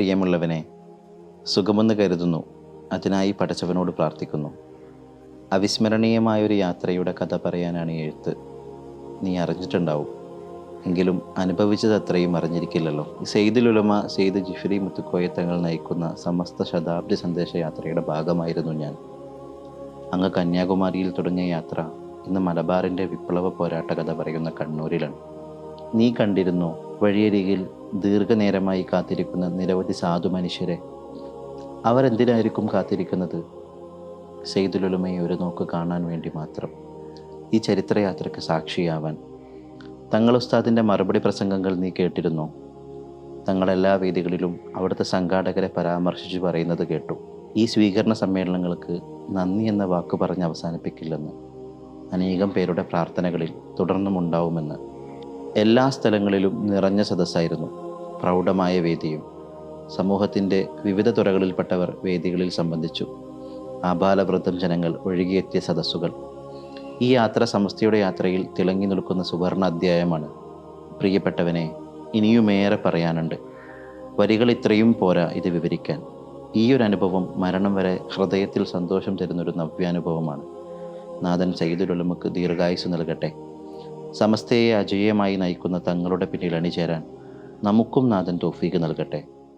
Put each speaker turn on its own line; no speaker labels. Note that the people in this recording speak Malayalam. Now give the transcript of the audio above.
പ്രിയമുള്ളവനെ സുഖമെന്ന് കരുതുന്നു. അതിനായി പടച്ചവനോട് പ്രാർത്ഥിക്കുന്നു. അവിസ്മരണീയമായൊരു യാത്രയുടെ കഥ പറയാനാണ് എഴുത്ത്. നീ അറിഞ്ഞിട്ടുണ്ടാവും. എങ്കിലും അനുഭവിച്ചത് അത്രയും അറിഞ്ഞിരിക്കില്ലല്ലോ സെയ്ദുലുലമ സെയ്ദ് ജിഫ്രി മുത്തുക്കോയ തങ്ങൾ നയിക്കുന്ന സമസ്ത ശതാബ്ദി സന്ദേശ യാത്രയുടെ ഭാഗമായിരുന്നു ഞാൻ. അങ്ങ് കന്യാകുമാരിയിൽ തുടങ്ങിയ യാത്ര ഇന്ന് മലബാറിന്റെ വിപ്ലവ പോരാട്ട കഥ പറയുന്ന കണ്ണൂരിലാണ്. നീ കണ്ടിരുന്നു വഴിയരികിൽ ദീർഘനേരമായി കാത്തിരിക്കുന്ന നിരവധി സാധു മനുഷ്യരെ അവരെന്തിനായിരിക്കും കാത്തിരിക്കുന്നത്? സെയ്തുലുമയെ ഒരു നോക്ക് കാണാൻ വേണ്ടി മാത്രം. ഈ ചരിത്രയാത്രയ്ക്ക് സാക്ഷിയാവാൻ. തങ്ങൾ ഉസ്താദിന്റെ മറുപടി പ്രസംഗങ്ങൾ നീ കേട്ടിരുന്നോ? തങ്ങളെല്ലാ വേദികളിലും അവിടുത്തെ സംഘാടകരെ പരാമർശിച്ചു പറയുന്നത് കേട്ടു. ഈ സ്വീകരണ സമ്മേളനങ്ങൾക്ക് നന്ദി എന്ന വാക്ക് പറഞ്ഞ് അവസാനിപ്പിക്കില്ലെന്ന് അനേകം പേരുടെ പ്രാർത്ഥനകളിൽ തുടർന്നും ഉണ്ടാവുമെന്ന് എല്ലാ സ്ഥലങ്ങളിലും നിറഞ്ഞ സദസ്സായിരുന്നു. പ്രൗഢമായ വേദിയും സമൂഹത്തിന്റെ വിവിധ തുറകളിൽപ്പെട്ടവർ വേദികളിൽ സംബന്ധിച്ചു ആബാലവൃദ്ധം ജനങ്ങൾ ഒഴുകിയെത്തിയ സദസ്സുകൾ. ഈ യാത്ര സമസ്തയുടെ യാത്രയിൽ തിളങ്ങി നിൽക്കുന്ന സുവർണ അധ്യായമാണ്. പ്രിയപ്പെട്ടവനെ ഇനിയുമേറെ പറയാനുണ്ട്. വരികൾ ഇത്രയും പോരാ ഇത് വിവരിക്കാൻ. ഈ ഒരു അനുഭവം മരണം വരെ ഹൃദയത്തിൽ സന്തോഷം തരുന്നൊരു നവ്യാനുഭവമാണ്. നാഥൻ സയ്യിദുലുലമക്ക് ദീർഘായുസ് നൽകട്ടെ. സമസ്തയെ അജയമായി നയിക്കുന്ന തങ്ങളുടെ പിന്നിൽ അണിചേരാൻ നമുക്കും നാഥൻ തോഫീക്ക് നൽകട്ടെ.